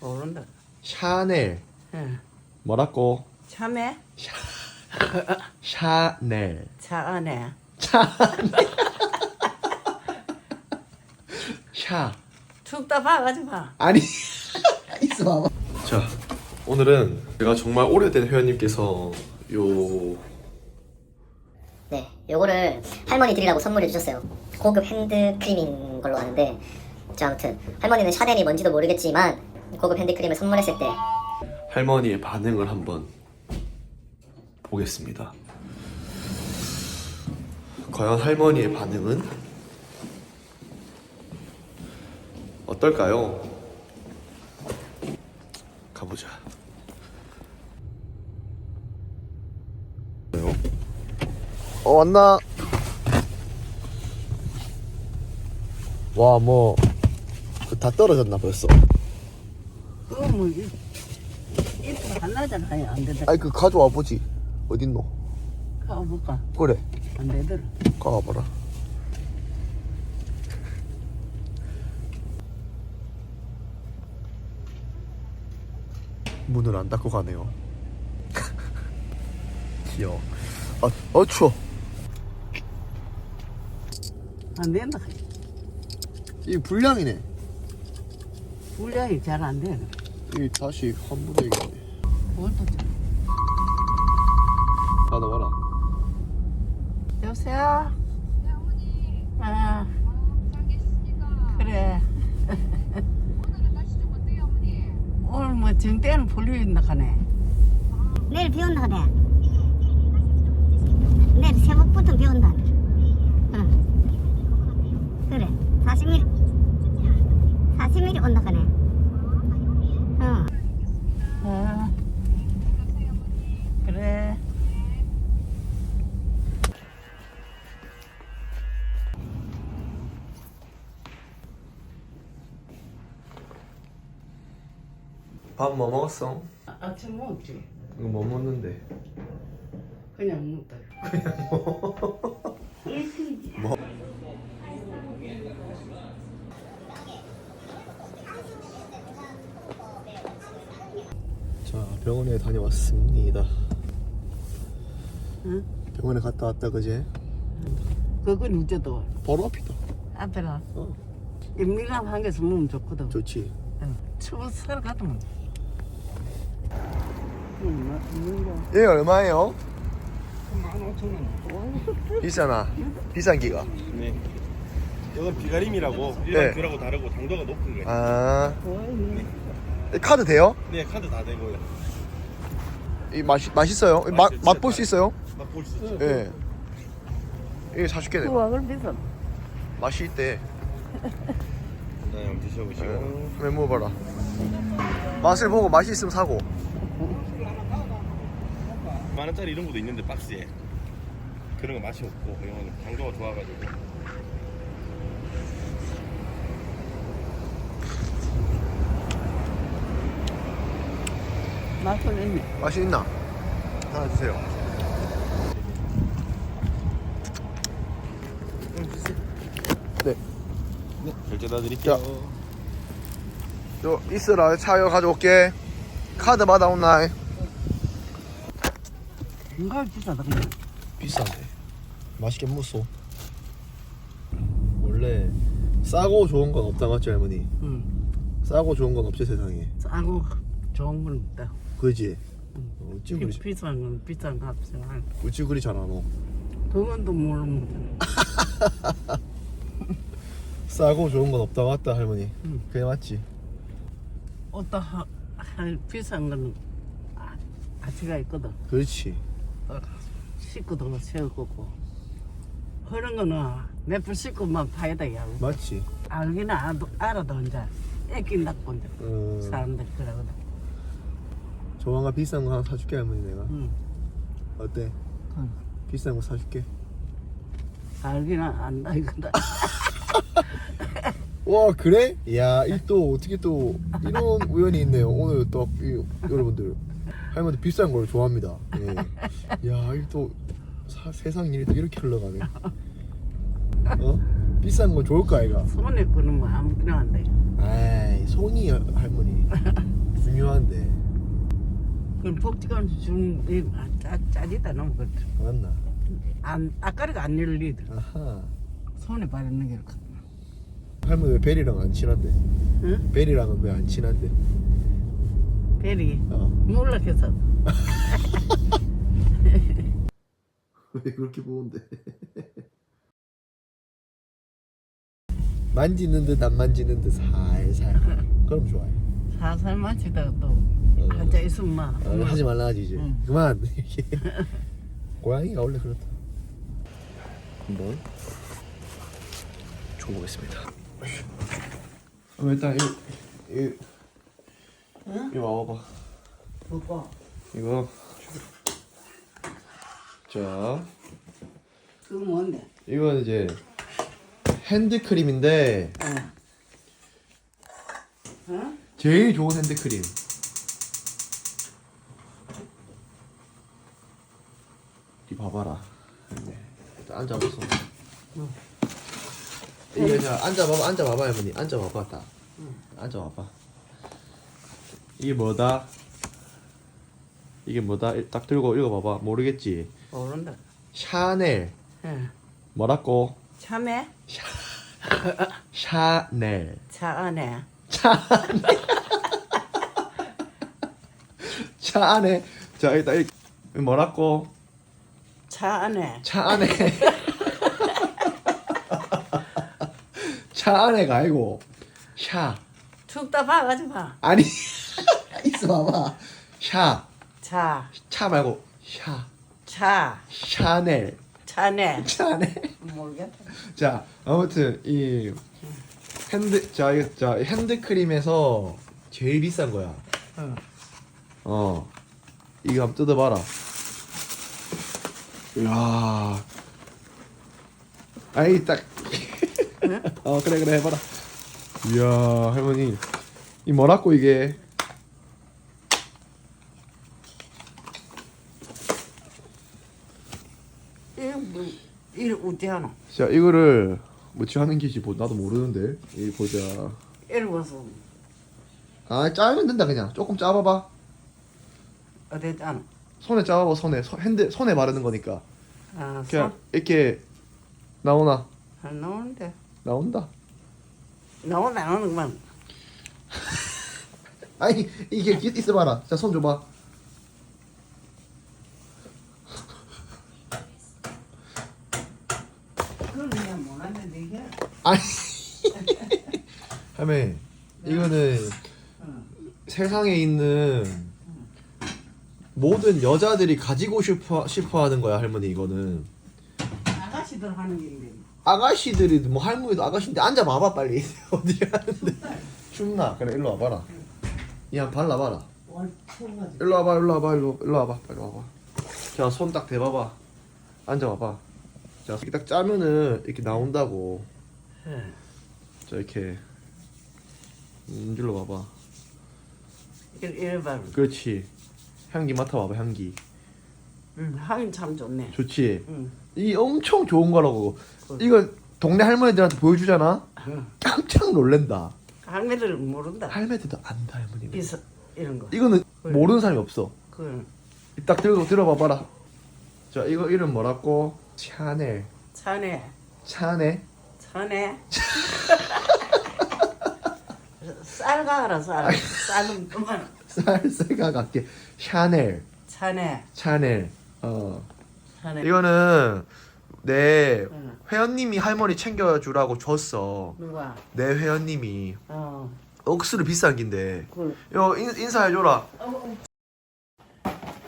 모른다. 샤넬 예. 뭐라고? 참외? 샤넬 차 안에. 샤 춥다 봐가지고 봐. 아니 있어 봐봐 자 오늘은 제가 정말 오래된 회원님께서 요 네, 요거를 할머니 드리라고 선물해 주셨어요. 고급 핸드 크림인 걸로 아는데, 자 아무튼 할머니는 샤넬이 뭔지도 모르겠지만 고급 핸드크림을 선물했을 때 할머니의 반응을 한번 보겠습니다. 과연 할머니의 반응은 어떨까요? 가보자. 어 왔나? 와 뭐 다 떨어졌나 벌써. 그뭐 이틀 안 나잖아요. 안 되더라. 아이 그 가져와 보지. 어딨노? 가볼까? 그래. 안 되더라. 가봐라. 문을 안 닫고 가네요. 귀여워. 아, 어 추워. 안 된다. 이 불량이네. 분량이 잘 안 돼. 이 다시 환불해야겠네. 그것도 좀. 받아봐라. 여보세요? 네, 어머니. 아. 그래. 오늘은 날씨 좀 어때요, 어머니? 오늘 뭐 정대는 풀려있나 가네. 내일 비 온다 그래. 내일 새벽부터 비 온다. 응. 그래. 40mm 40mm 온다 그래. 응. 아. 그래. 밥 뭐 먹었어? 아, 아침 먹었지. 이거 뭐 먹는데? 그냥 먹다. 뭐? 병원에 다녀왔습니다. 응? 병원에 갔다 왔다 그제? 그건 우제도 바로 앞이다. 앞에라 어 인민감 한 개서 먹으면 좋거든. 좋지. 추워 살 같으면. 음, 얘 얼마예요? 만 오천 원. 비싸나? 비싼 기가. 네. 이건 비가림이라고 일반 네. 귤하고 다르고 당도가 높은 거예요. 아 카드 돼요? 네, 카드 다 되고요. 이 맛이 맛있어요? 맛. 맛볼 수 있어요? 맛볼 수 있죠. 예. 이게 사줄게 그 내가. 와글 비싸. 맛이 있대. 네, 한번 드셔보시고. 왜 먹어봐라. 맛을 보고 맛이 있으면 사고. 만 원짜리 이런 것도 있는데 박스에 그런 거 맛이 없고 이건 당도가 좋아가지고. 맛을 있네. 맛이 있나? 하나 주세요. 네. 네, 결제 다 드릴게요. 저 있으라 차여 가져올게. 카드 받아온나? 뭔가 비싸다 그냥. 비싼데. 맛있게 먹었어. 원래 싸고 좋은 건 없다 맞지 할머니? 응. 싸고 좋은 건 없지 세상에. 싸고 좋은 건 없다. 그지? 어, 어찌 비, 그리 비싼 건 비싼 값이야. 어찌 그리 잘하노? 그건도 모르면 싸고 좋은 건 없다 맞다 할머니. 응. 그게 맞지? 어떠 하, 할 비싼 거는 아, 가치가 있거든. 그렇지. 어, 씻고도 세울 거고. 그런 거는 몇푼 씻고만 돼. 야. 맞지? 알기는 알아도, 알아도 이제 낳고 이제 어, 사람들이 그러거든. 조만간 비싼 거 하나 사줄게 할머니 내가. 응. 어때? 응. 비싼 거 사줄게. 알기는 안다 이거다. 와 그래? 야, 이 또 어떻게 또 이런 우연이 있네요. 오늘 또 이, 여러분들 할머니 비싼 걸 좋아합니다. 예. 야, 이또 세상 일이 또 이렇게 흘러가네. 어? 비싼 거 좋을까 아이가? 손에 끄는 뭐 아무렇게나 안 돼. 아이, 손이 할머니. 그건 복지관 준 짜, 짜지다 너무 그렇다. 맞나? 안 아까리가 안 열리더라. 아하. 손에 바르는 게 그렇다. 할머니 왜 베리랑 안 친한데? 응? 베리랑은 왜 안 친한데? 베리 어. 몰락해서 왜 그렇게 보는데? 만지는 듯 안 만지는 듯 살살. 그럼 좋아요. 살살 마치다가 또 어. 앉아 막 어, 하지 말라 하지 이제. 응. 그만. 고양이가 원래 그렇다. 한번 줘보겠습니다. 어, 일단 이, 이, 응? 이거 와봐봐. 그거 이거 자 그거 뭔데? 이건 이제 핸드크림인데 어? 어? 제일 좋은 핸드크림. 봐봐라. 네. 앉아봐서. 응. 이게 자 앉아봐봐, 앉아봐봐 할머니, 앉아봐봐 딱. 앉아봐봐. 이게 뭐다? 이게 뭐다? 딱 들고 읽어봐봐. 모르겠지? 모른다. 샤넬. 예. 뭐라고? 참외 샤넬. 차 안에 차 안에. 자 일단 이 뭐라고? 차 안에. 차 안에. 차 안에가 아니고 샤. 춥다 봐가지고 봐. 아니 있어 봐봐. 샤. 차, 차 말고 샤. 차, 샤넬. 차네. 샤넬 모르겠다. 자 아무튼 이 핸드 자 이거 자 핸드크림에서 제일 비싼 거야. 어. 어. 이거 한번 뜯어봐라 이야. 아이 딱. 어 그래 그래 해봐라. 이야 할머니. 이 뭐라고 이게? 이거 뭐, 이거 어찌 하노? 자 이거를 뭐지 하는 게지 뭐 나도 모르는데. 이 보자. 읽어서. 아 짜면 된다 그냥. 조금 짜봐봐. 어디 짜노? 손에 짜봐봐 손에 손, 핸드 손에 바르는 거니까 아, 그냥 손? 이렇게 나오나 안 나오는데. 나온다 나오다 안 나오는구만. 아니 이게 있- 있어봐라 자 손 줘봐 그건 그냥 몰랐는데 이게. 아니 할매 이거는 어. 세상에 있는 모든 여자들이 가지고 싶어 싶어 하는 거야 할머니 이거는. 아가씨들 하는 게인데. 아가씨들이 뭐 할머니도 아가씨인데 앉아 봐봐 빨리. 어디 가는데. 춥나? 그래 일로 와봐라. 이한 발라봐라. 월 추워가지고. 일로 와봐 일로 와봐 일로 일로 와봐 빨리 와봐. 자 손 딱 대봐봐. 앉아봐봐. 자 이렇게 딱 짜면은 이렇게 나온다고. 예. 자 이렇게. 음, 일로 와봐. 이래 봐. 그렇지 향기 맡아봐봐 향기 응, 하긴 참 좋네. 좋지 응. 이 엄청 좋은 거라고 그- 이거 동네 할머니들한테 보여주잖아 응. 깜짝 놀랜다 할매들 모른다. 할매들도 안다 할머니 비서 이런 거. 이거는. 모르는 사람이 없어 그 딱 들고 들어봐봐라 자 이거 이름 뭐라고 샤넬 차네, 샤넬 차네. 쌀 가라 쌀. 쌀은 그만. 쌀쌀가 같게. 샤넬. 차네, 샤넬. 어. 차네. 이거는 내 응. 회원님이 할머니 챙겨주라고 줬어. 누가? 내 회원님이. 어, 억수로 비싼 긴데. 그 이거 인, 인사해줘라.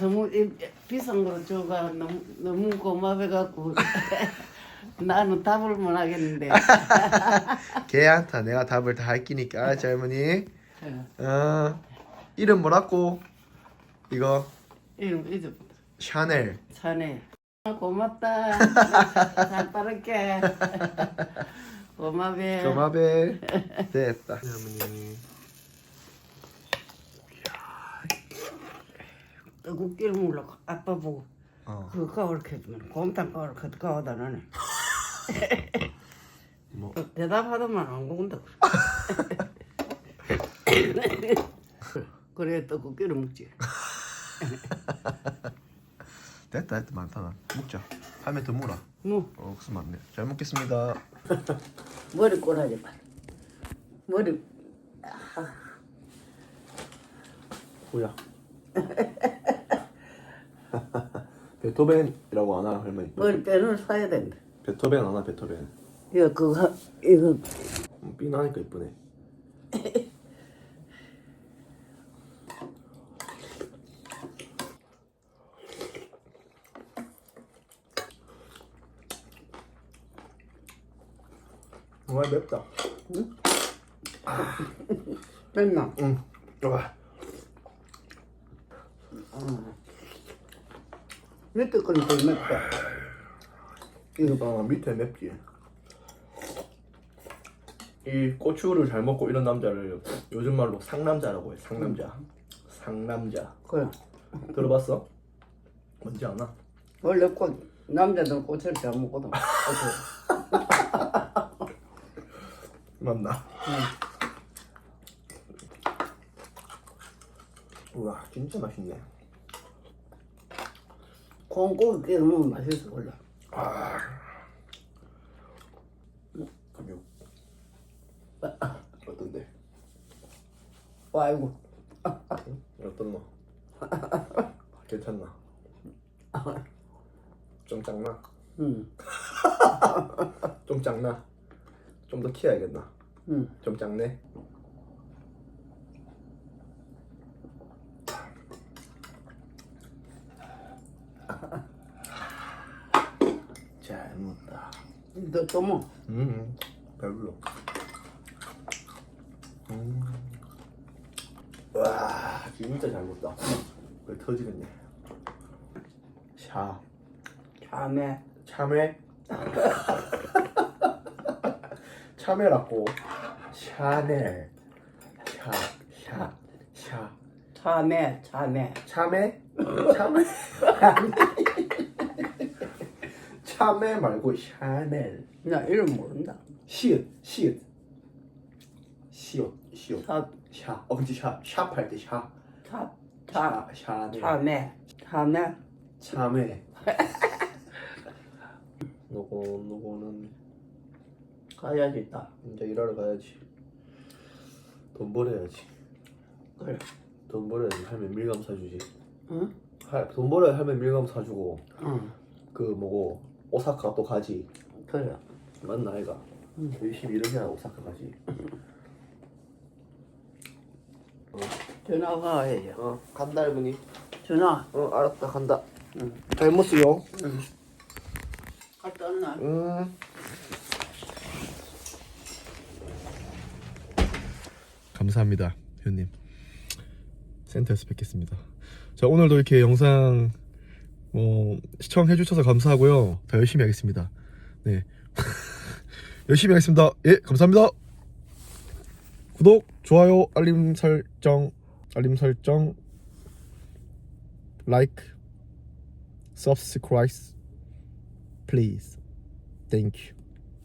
너무 이- 비싼 거 줘가 너무 너무 고마워갖고 나는 답을 못 하겠는데. 걔한테 내가 답을 다 할 끼니까 알았지 할머니. 어, 어 이름 뭐라고 이거 이름 이름 샤넬 차네. 아, 고맙다. 잘 따를게. 고마워. 고마베 됐다 할머니 떡국기를 먹으려고 아빠 보고 어그 가오르게 해주면 곰탕 가오르게 가오다 나네. 뭐. 그 대답하더만 안 먹는다. 그래 떡국기를 먹지. 됐다 됐다. 많다 먹자. 할매 더 물어. 뭐? 어 국수 많네. 잘 먹겠습니다. 머리 꼬라지 마. 머리. 뭐야? 베토벤이라고 안 하나 할머니? 머리 빼는 사야 된다. 베토벤 안 하나 베토벤. 이거 그거 이거. 음, 삐 나니까 이쁘네 정말 맵다 맨날 응 와. 밑에 거는 더 맵다. 이거 봐 밑에 맵지 이 고추를 잘 먹고 이런 남자를 요즘 말로 상남자라고 해 상남자 상남자 그래. 들어봤어? 뭔지 아나? 원래 꽃 남자들 꽃을 잘 먹거든. 맞나? 우와 진짜 맛있네 콩고기 끼 넣으면 맛있어 원래. 가격 어떤데? 아이고. 어떤 거? 괜찮나? 좀 작나? 응. 좀 작나? 좀 더 키워야겠나? 응. 좀 작네? 잘 먹다 너 또 뭐? 음 배불러 음. 와 진짜 잘 먹다 왜 터지겠네 샤 참외. 참외 참외라고. 샤넬 샤샤샤 참외. 참외. 참외? 참외? 참외 말고 샤넬. 나 이름 모른다. 시읒 시읒 시읒 시읒 차, 샤. 어, 그치 샤 샵할 때샤. 차, 차, 샤 샤넬. 참외. 참외. 참외. 너거 너거는 가야지 다. 이제 일하러 가야지 돈 벌어야지 그래. 돈 벌어야지 할머니 밀감 사주지 응? 할, 돈 벌어야 할머니 밀감 사주고 응. 그 뭐고 오사카 또 가지 그래. 맞나 아이가 열심히 일을 해야 오사카 가지 전화가 와야지. 어 간다 할머니 전화. 어 알았다 간다 응. 잘 먹어요 갔다 왔나? 음 감사합니다 회원님. 센터에서 뵙겠습니다. 자 오늘도 이렇게 영상 뭐 시청해 주셔서 감사하고요. 더 열심히 하겠습니다. 네. 열심히 하겠습니다. 예 감사합니다. 구독 좋아요 알림 설정 알림 설정 like subscribe please. Thank you